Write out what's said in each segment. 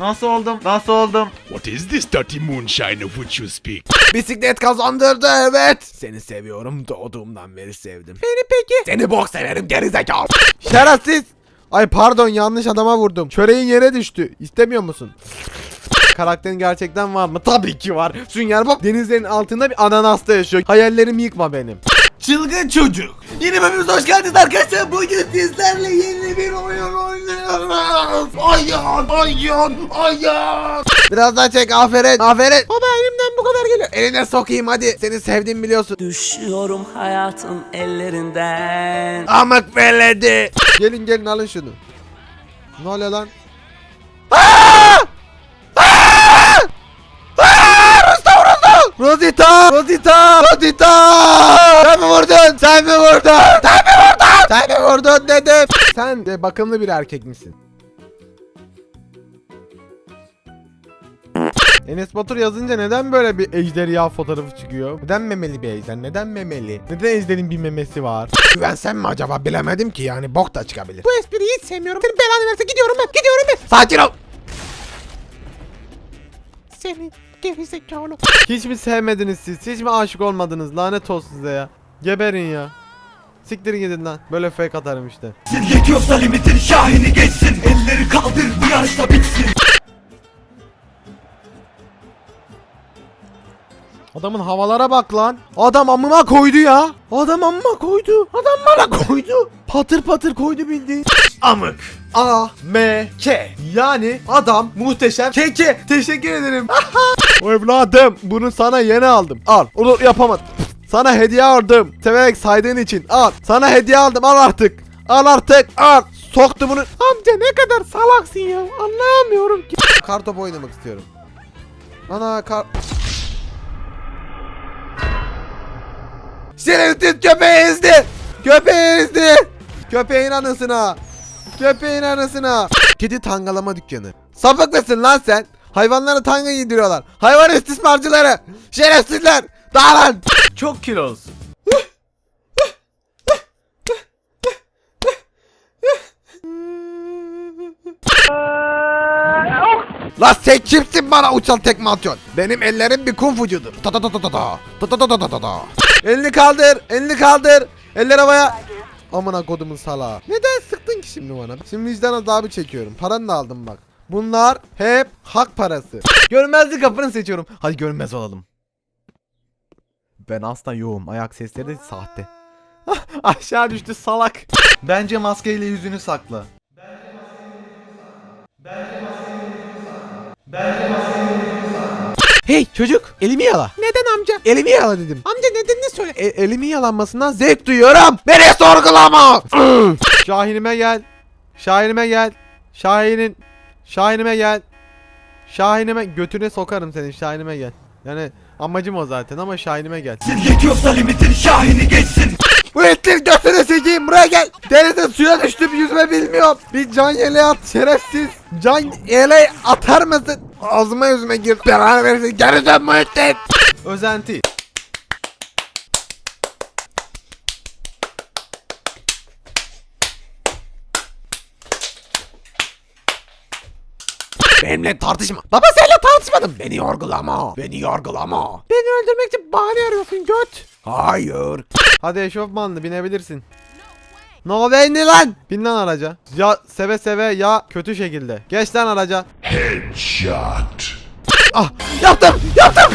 Nasıl oldum? Nasıl oldum? What is this dirty moonshine of which you speak? Bisiklet kazandırdı evet. Seni seviyorum doğduğumdan beri sevdim. Beni peki? Seni bok severim gerizekalı. Şerefsiz. Ay pardon yanlış adama vurdum. Çöreğin yere düştü. İstemiyor musun? Karakterin gerçekten var mı? Tabii ki var. Sünger Bob denizlerin altında bir ananasta yaşıyor. Hayallerimi yıkma benim. Çılgın çocuk. Yeni bölümümüze hoş geldiniz arkadaşlar. Bugün sizlerle yeni bir oyun oynuyoruz. Ayağın, ayağın, ayağın. Biraz daha çek aferin. Aferin. Baba elimden bu kadar geliyor. Eline sokayım hadi. Seni sevdiğimi biliyorsun. Düşüyorum hayatın ellerinden Amık veledi. Gelin gelin alın şunu. Ne oluyor lan? Rosita! Rosita! Rosita! Sen mi vurdun? Sen mi vurdun? Sen mi vurdun? Sen mi vurdun dedim. Sen de bakımlı bir erkek misin? Enes Batur yazınca neden böyle bir ejderha fotoğrafı çıkıyor? Neden memeli bir ejder? Neden memeli? Neden ejderin bir memesi var? Güvensem mi acaba bilemedim ki yani bok da çıkabilir. Bu espriyi hiç sevmiyorum. Senin belanı verse gidiyorum ben. Gidiyorum ben. Sakin ol. Senin gerizekalı. Hiç mi sevmediniz siz? Hiç mi aşık olmadınız? Lanet olsun size ya. Geberin ya. Siktirin gidin lan. Böyle fake atarım işte. Yetiyorsa limitin şahini geçsin Elleri kaldır bu yarışta bitsin Adamın havalara bak lan. Adam amına koydu ya. Adam amına koydu. Adam bana koydu. Patır patır koydu bildiğin. Amık. A M K. Yani adam muhteşem keke. Teşekkür ederim. o evladım bunu sana yeni aldım. Al. Onu yapamadım. Sana hediye aldım. Severek saydığın için. Al. Sana hediye aldım. Al artık. Al artık. Al. Soktu bunu. Amca ne kadar salaksın ya. Anlayamıyorum ki. Kartop oynamak istiyorum. Ana kar... Şerefsiz köpeği ezdi. Köpeği ezdi. Köpeğin anasına. Köpeğin anasına. Kedi tangalama dükkanı. Sapık mısın lan sen? Hayvanlara tanga giydiriyorlar. Hayvan istismarcıları. Şerefsizler. Dağılın. Çok kilolusun. Lan sen kimsin bana uçan tekme atıyorsun? Benim ellerim bir kung fucudur. Ta ta ta ta ta ta. Ta ta ta ta ta ta ta. Elini kaldır, elini kaldır. Eller havaya. Amına kodumun salağı. Neden sıktın ki şimdi bana? Şimdi vicdan azabı çekiyorum. Paranı da aldım bak. Bunlar hep hak parası. Görmezlik kapını seçiyorum. Hadi görmez olalım. Ben asla yoğum. Ayak sesleri de sahte. Aşağı düştü salak. Bence maskeyle yüzünü sakla. Hey çocuk elimi yala. Neden amca? Elimi yala dedim. Amca nedenini söyle. E, elimin yalanmasından zevk duyuyorum. Beni sorgulama. Şahinime gel. Şahinime gel. Şahin'in. Şahinime gel. Şahinime götüne sokarım senin Şahinime gel. Yani amacım o zaten ama Şahinime gel. Yetiyorsa limitin şahini geçsin Bu etleri götüne sikeyim buraya gel. Denizde suya düştüm yüzme bilmiyorum. Bir can yeleği at şerefsiz. Can yeleği atar mısın? Ağzıma yüzüme gir. Beraber verirsin. Geri dön Muhittin. Özenti. Benimle tartışma. Baba seninle tartışmadım. Beni yorgulama. Beni yorgulama. Beni öldürmek için bahane arıyorsun göt. Hayır. Hadi eşofmanlı binebilirsin. No way ne lan? Bin lan araca. Ya seve seve ya kötü şekilde. Geç lan araca. Headshot. Ah yaptım yaptım.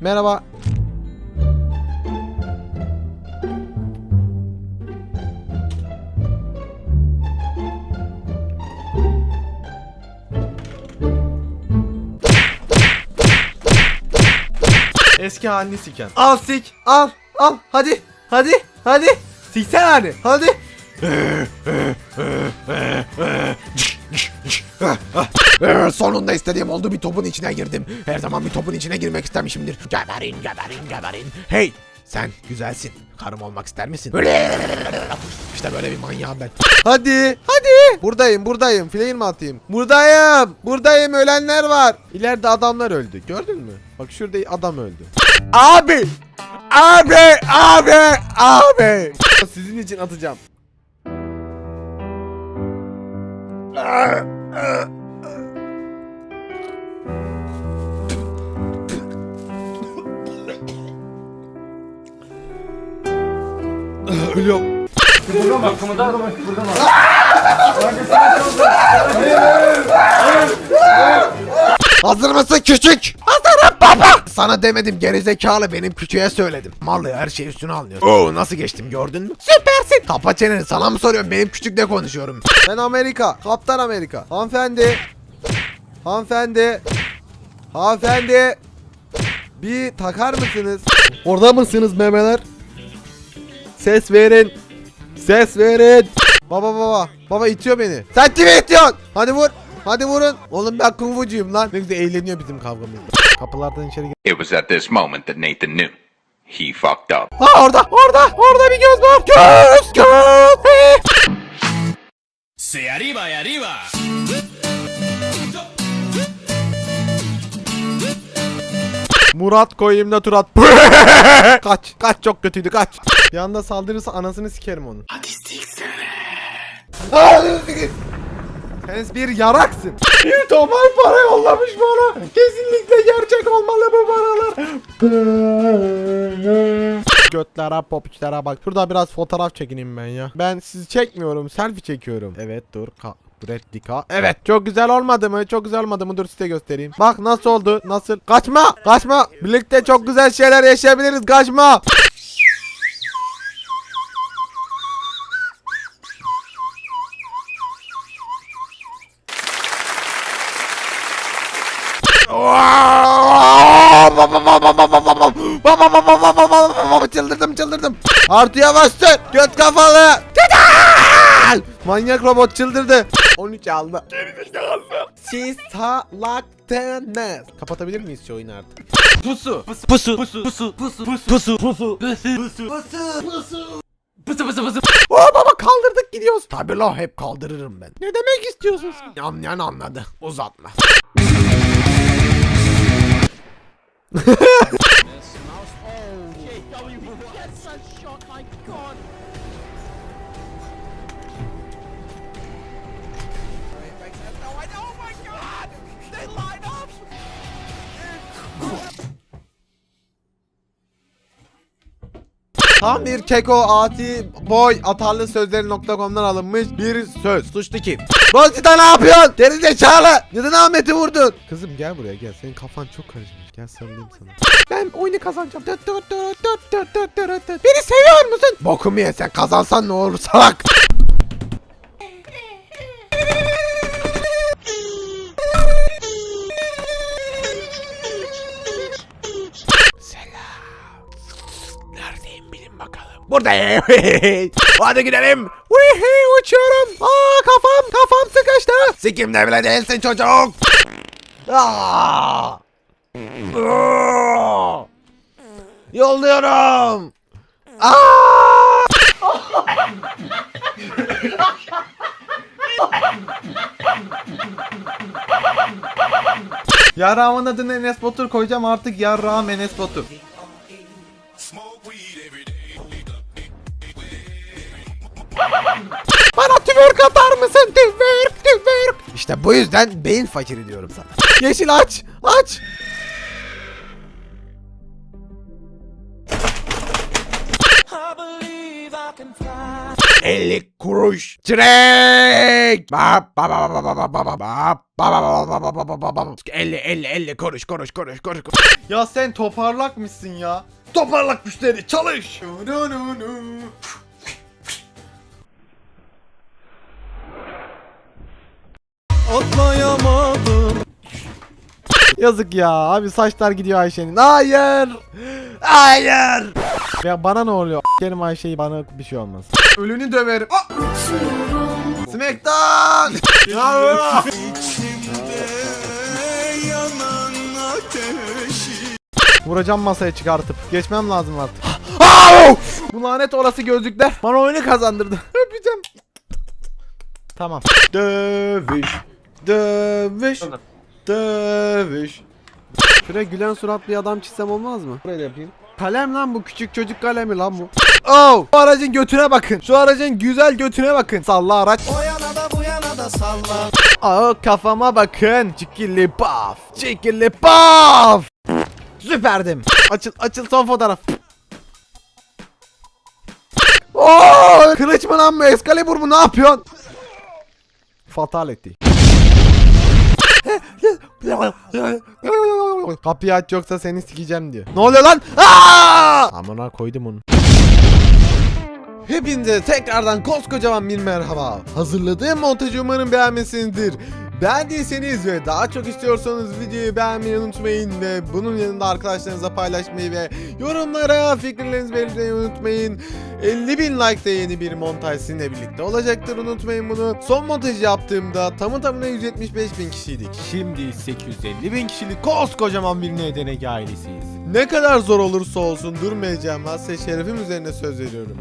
Merhaba. Eski halini siken. Al sik. Al. Al. Hadi. Hadi. Hadi. Siksen hadi. Hadi. Sonunda istediğim oldu bir topun içine girdim. Her zaman bir topun içine girmek istemişimdir. Geberin geberin geberin. Hey sen güzelsin. Karım olmak ister misin? İşte böyle bir manyağım ben. Hadi. Hadi. Buradayım buradayım. Flare mi atayım? Buradayım. Buradayım ölenler var. İleride adamlar öldü. Gördün mü? Bak şurada adam öldü. Abi. Abi abi abi. Sizin için atacağım. Ölüyorum. Hazır mısın küçük? Hazırım baba. Sana demedim gerizekalı benim küçüğe söyledim. Mallı her şeyi üstüne alıyor. Oo nasıl geçtim gördün mü? Süpersin. Kapa çeneni sana mı soruyorum benim küçükle konuşuyorum. Ben Amerika. Kaptan Amerika. Hanımefendi. Hanımefendi. Hanımefendi. Bir takar mısınız? Orada mısınız memeler? Ses verin. Ses verin. Baba baba. Baba itiyor beni. Sen kime itiyorsun? Hadi vur. Hadi vurun. Oğlum ben kung fucuyum lan. Ne güzel eğleniyor bizim kavgamızda. Kapılardan içeri gel. It was at this moment that Nathan knew he fucked up. Ha orada. Orada. Orada bir göz var. Göz. Göz. Se arriba y arriba. Murat koyayım turat. kaç. Kaç çok kötüydü kaç. Bir anda saldırırsa anasını sikerim onu. Hadi siksene. Sen bir yaraksın. Bir tomar para yollamış bana. Kesinlikle gerçek olmalı bu paralar. Götlere popuçlara bak. Şurada biraz fotoğraf çekineyim ben ya. Ben sizi çekmiyorum. Selfie çekiyorum. Evet dur. Ka Replika. Evet. Çok güzel olmadı mı? Çok güzel olmadı mı? Dur size göstereyim. Bak nasıl oldu? Nasıl? Kaçma. Kaçma. Birlikte çok güzel şeyler yaşayabiliriz. Kaçma. çıldırdım çıldırdım. Artıya bastı. Göt kafalı. Manyak robot çıldırdı. 13 aldı. Siz salaktınız. Kapatabilir miyiz şu oyunu artık? Pusu. Pusu. Pusu. Pusu. Pusu. Pusu. Pusu. Pusu. Pusu. Pusu. Oo baba kaldırdık gidiyoruz. Tabi la hep kaldırırım ben. Ne demek istiyorsunuz? Anlayan anladı. Uzatma. Tam bir keko ati boy atarlı sözleri.com'dan alınmış bir söz. Suçlu kim? Bozita ne yapıyorsun? Geri zekalı. Neden Ahmet'i vurdun? Kızım gel buraya gel. Senin kafan çok karışmış. Gel sarılayım sana. Ben oyunu kazanacağım. Beni seviyor musun? Bokumu ye sen kazansan ne olur salak. Buradayım. Hadi gidelim. Wihi uçuyorum. Aa kafam kafam sıkıştı. Sikimde bile değilsin çocuk. Aa. Aa. Yolluyorum. Aa. Yarrağımın adını Enes Batur koyacağım artık Yarrağım Enes Batur. Bana tüvörk atar mısın? Tüvörk, tüvörk. İşte bu yüzden beyin fakiri diyorum sana. Yeşil aç, aç. Elli kuruş. Çirek. Bap bap bap bap bap bap bap. Elli elli elli kuruş kuruş kuruş kuruş. Ya sen toparlak mısın ya? Toparlak müşteri çalış. Yazık ya abi saçlar gidiyor Ayşe'nin. Hayır. Hayır. Ya bana ne oluyor? Kerim Ayşe'yi bana bir şey olmaz. Ölünü döverim. Ah! Smackdown. Ya! Vuracağım masaya çıkartıp. Geçmem lazım artık. Bu lanet orası gözlükler. Bana oyunu kazandırdı. Öpeceğim. Tamam. Dövüş. Dövüş. Dövüş. Şuraya gülen surat bir adam çizsem olmaz mı? Böyle yapayım. Kalem lan bu küçük çocuk kalemi lan bu. Oh! Bu aracın götüne bakın. Şu aracın güzel götüne bakın. Salla araç. O yana da bu yana da salla. Aa kafama bakın. Çikili paf. Çikili paf. Süperdim. Açıl açıl son fotoğraf. Oo! Kılıç mı lan bu? Excalibur mu? Ne yapıyorsun? Fatality. Kapıyı aç yoksa seni sikeceğim diyor. Ne oluyor lan? Aa! Amına koydum onu. Hepinize tekrardan koskocaman bir merhaba. Hazırladığım montajı umarım beğenmişsinizdir. Beğendiyseniz ve daha çok istiyorsanız videoyu beğenmeyi unutmayın ve bunun yanında arkadaşlarınızla paylaşmayı ve yorumlara fikirlerinizi belirtmeyi unutmayın. 50 bin like'da yeni bir montaj sizinle birlikte olacaktır unutmayın bunu. Son montajı yaptığımda tamı tamına 175 bin kişiydik. Şimdi 850 bin kişilik koskocaman bir NDNG ailesiyiz. Ne kadar zor olursa olsun durmayacağım size şerefim üzerine söz veriyorum.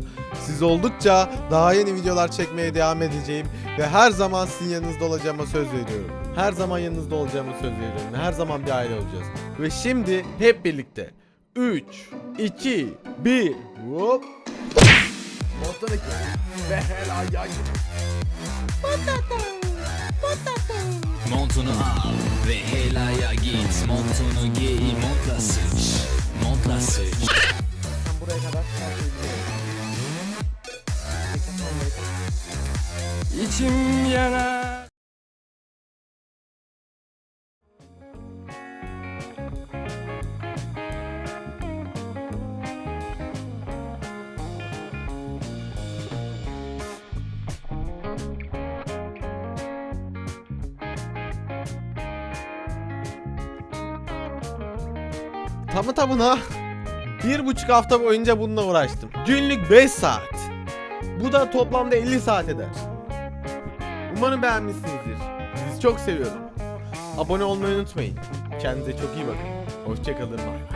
Siz oldukça daha yeni videolar çekmeye devam edeceğim ve her zaman sizin yanınızda olacağıma söz veriyorum. Her zaman yanınızda olacağıma söz veriyorum. Her zaman bir aile olacağız. Ve şimdi hep birlikte 3, 2, 1, hop. Montunu al ve helaya git Montunu giy Montla Tamı tamına bir buçuk hafta boyunca bununla uğraştım. Günlük 5 saat. Bu da toplamda 50 saat eder. Umarım beğenmişsinizdir. Sizi çok seviyorum. Abone olmayı unutmayın. Kendinize çok iyi bakın. Hoşçakalın. Bay bay.